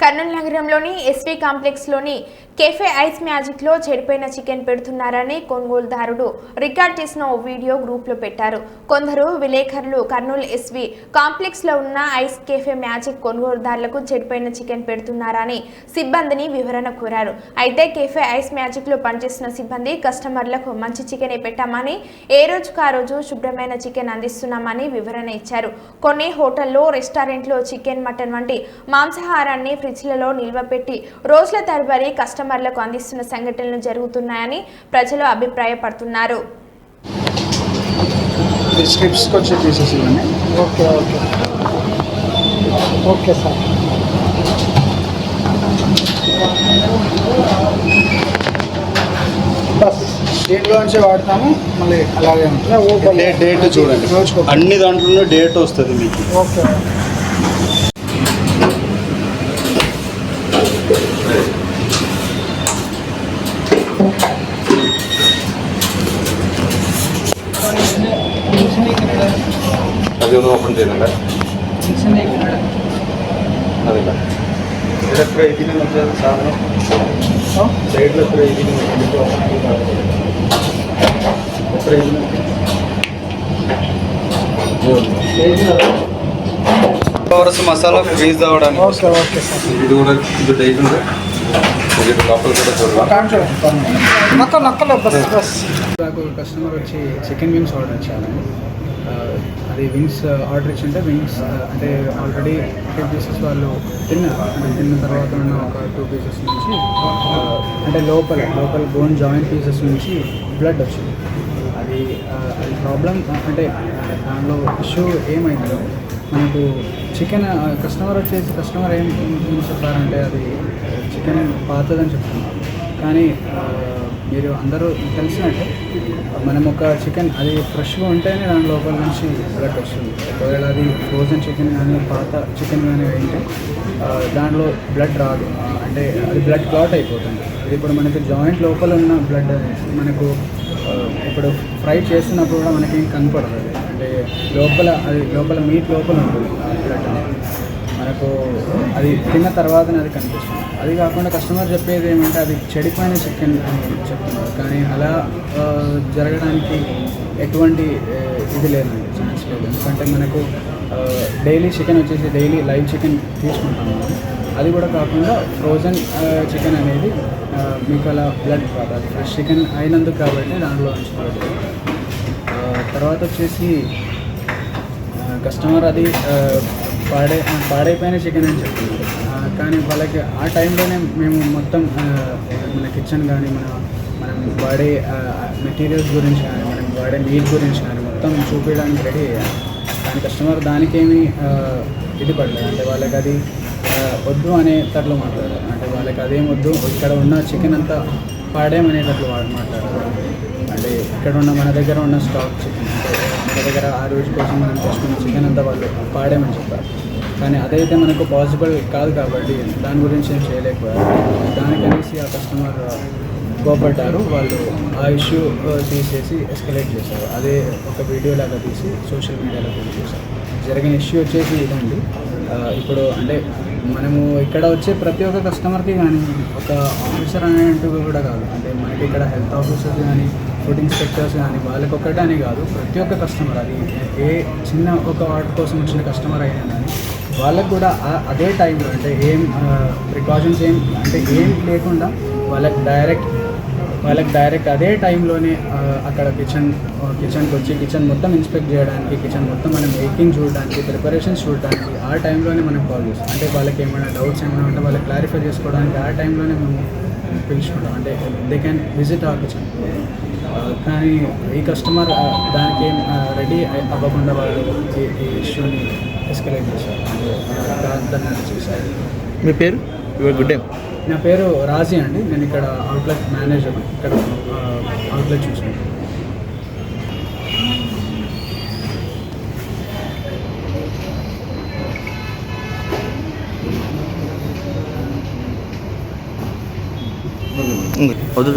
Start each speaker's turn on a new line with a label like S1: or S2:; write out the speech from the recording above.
S1: కర్నూలు నగరంలోని ఎస్వీ కాంప్లెక్స్లోని cafe ice మ్యాజిక్లో చెడిపోయిన చికెన్ పెడుతున్నారని కొనుగోలుదారుడు రికార్డ్ చేసిన ఓ వీడియో గ్రూప్లో పెట్టారు. కొందరు విలేకరులు కర్నూలు ఎస్వీ కాంప్లెక్స్లో ఉన్న ఐస్ కెఫే మ్యాజిక్ కొనుగోలుదారులకు చెడిపోయిన చికెన్ పెడుతున్నారని సిబ్బందిని వివరణ కోరారు. అయితే కెఫే ఐస్ మ్యాజిక్లో పనిచేస్తున్న సిబ్బంది కస్టమర్లకు మంచి చికెనే పెట్టామని ఏ రోజుకు ఆ రోజు శుభ్రమైన చికెన్ అందిస్తున్నామని వివరణ ఇచ్చారు. కొన్ని హోటల్లో రెస్టారెంట్లో చికెన్ మటన్ వంటి మాంసాహారాన్ని ఫ్రిడ్జ్లలో నిల్వ పెట్టి రోజుల తరబడి కస్టమర్లకు అందిస్తున్న సంఘటనలు జరుగుతున్నాయని ప్రజలు అభిప్రాయపడుతున్నారు.
S2: వచ్చే
S3: okay okay. Okay sir. Bus.
S2: దీంట్లో నుంచి వాడతాము మళ్ళీ అలాగే ఉంటుంది.
S4: డేట్ చూడండి. అన్ని దాంట్లోనే డేట్ వస్తుంది మీకు.
S3: ఓకే.
S5: അതൊന്ന് ഓപ്പൺ ചെയ്യുന്നുണ്ട്. അതില്ല
S4: എത്ര ഇതിന് മറ്റേ സാധനം? സൈഡിൽ എത്ര ഇതിന് എത്ര ഇതിന്
S5: മസാല ഫ്രീസ് അവിടെയാണ് ഇത്
S3: കൂടെ ഇത് ഡേറ്റ്
S5: ഉണ്ട്. కూడా లోపల కూడా చూడాలి
S3: నక్కలో బస్ బస్.
S2: నాకు కస్టమర్ వచ్చి చికెన్ వింగ్స్ ఆర్డర్ ఇచ్చాను అది వింగ్స్ ఆర్డర్ ఇచ్చింటే వింగ్స్ అంటే ఆల్రెడీ టూ పీసెస్ వాళ్ళు తిన్నారు. అంటే తిన్న తర్వాత ఉన్న ఒక టూ పీసెస్ నుంచి అంటే లోపల లోపల బోన్ జాయింట్ పీసెస్ నుంచి బ్లడ్ వచ్చింది. అది అది ప్రాబ్లం అంటే దానిలో ఇష్యూ ఏమైంది? మనకు చికెన్ కస్టమర్ వచ్చేసి కస్టమర్ ఏం చెప్పారంటే అది చికెన్ పాతదని చెప్తున్నారు. కానీ మీరు అందరూ తెలిసినట్టే మనం ఒక చికెన్ అది ఫ్రెష్గా ఉంటేనే దాని లోపల నుంచి బ్లడ్ వస్తుంది. ఒకవేళ అది ఫ్రోజన్ చికెన్ కానీ పాత చికెన్ కానీ అయితే దాంట్లో బ్లడ్ రాదు. అంటే అది బ్లడ్ క్లాట్ అయిపోతుంది. ఇప్పుడు మనకి జాయింట్ లోపల ఉన్న బ్లడ్ మనకు ఇప్పుడు ఫ్రై చేస్తున్నప్పుడు కూడా మనకి కనపడదు. అది అంటే లోపల అది లోపల మీట్ లోపల ఉంటుంది. మనకు అది తిన్న తర్వాతనే అది కనిపిస్తుంది. అది కాకుండా కస్టమర్ చెప్పేది ఏమంటే అది చెడిపోయిన చికెన్ అని చెప్తున్నారు. కానీ అలా జరగడానికి ఎటువంటి ఇది లేదండి. ఛాన్స్ లేదు. ఎందుకంటే మనకు డైలీ చికెన్ వచ్చేసి డైలీ లైవ్ చికెన్ తీసుకుంటాం మనం. అది కూడా కాకుండా ఫ్రోజన్ చికెన్ అనేది మీకు అలా బ్లడ్ కాదు ఫ్రెష్ చికెన్ అయినందుకు కాబట్టి దాంట్లో ఉంచుకోవాలి తర్వాత వచ్చేసి కస్టమర్ అది పాడే పాడై పాడైపోయిన చికెన్ అని చెప్తున్నారు. కానీ వాళ్ళకి ఆ టైంలోనే మేము మొత్తం మన కిచెన్ కానీ మన మనం వాడే మెటీరియల్స్ గురించి కానీ మనం వాడే నీట్ గురించి కానీ మొత్తం చూపించడానికి రెడీ అయ్యాను కానీ కస్టమర్ దానికేమీ ఇది పడలేదు. అంటే వాళ్ళకి అది వద్దు అనేటట్లు మాట్లాడారు. అంటే వాళ్ళకి అదేం వద్దు ఇక్కడ ఉన్న చికెన్ అంతా పాడేమనేటట్లు వాడు మాట్లాడారు. అంటే ఇక్కడ ఉన్న మన దగ్గర ఉన్న స్టాక్ చికెన్ అంటే మన దగ్గర ఆ రోజు కోసం మనం తెచ్చుకున్న చికెన్ అంతా వాళ్ళు పాడేమని చెప్పారు. కానీ అదైతే మనకు పాసిబుల్ కాదు కాబట్టి దాని గురించి ఏం చేయలేకపోయారు. దానికనేసి ఆ కస్టమర్ కోపడ్డారు. వాళ్ళు ఆ ఇష్యూ తీసేసి ఎస్కలేట్ చేశారు. అదే ఒక వీడియో లాగా తీసి సోషల్ మీడియాలో పోస్ట్ చేశారు. జరిగిన ఇష్యూ వచ్చేసి ఇదండి. ఇప్పుడు అంటే మనము ఇక్కడ వచ్చే ప్రతి ఒక్క కస్టమర్కి కానీ ఒక ఆఫీసర్ అనేట్టు కూడా కాదు. అంటే మనకి ఇక్కడ హెల్త్ ఆఫీసర్స్ కానీ ఫుడ్ ఇన్స్పెక్టర్స్ కానీ వాళ్ళకి ఒక్కటే అని కాదు. ప్రతి ఒక్క కస్టమర్ అది ఏ చిన్న ఒక ఆర్డర్ కోసం వచ్చిన కస్టమర్ అయినా కానీ వాళ్ళకు కూడా అదే టైంలో అంటే ఏం ప్రికాషన్స్ ఏం అంటే ఏం లేకుండా వాళ్ళకి డైరెక్ట్ వాళ్ళకి డైరెక్ట్ అదే టైంలోనే అక్కడ కిచెన్ కిచెన్కి వచ్చి కిచెన్ మొత్తం ఇన్స్పెక్ట్ చేయడానికి కిచెన్ మొత్తం మనం మేకింగ్ చూడడానికి ప్రిపరేషన్స్ చూడడానికి ఆ టైంలోనే మనం కాల్ చేస్తాం అంటే వాళ్ళకి ఏమైనా డౌట్స్ ఏమైనా ఉంటే వాళ్ళకి క్లారిఫై చేసుకోవడానికి ఆ టైంలోనే మేము పిలుచుకుంటాం. అంటే దే క్యాన్ విజిట్ ఆ కిచెన్ కానీ ఈ కస్టమర్ దానికి ఏం రెడీ అవ్వకుండా వాళ్ళు ఈ- ఇష్యూని ఎస్కలేట్ చేశారు అంటే దాన్ని చేశారు
S6: మీ పేరు? యువర్ గుడ్ డే
S2: నా పేరు రాజీ అండి. నేను ఇక్కడ అవుట్లెట్ మేనేజర్ ఇక్కడ అవుట్లెట్ చూసాను
S6: వద్దు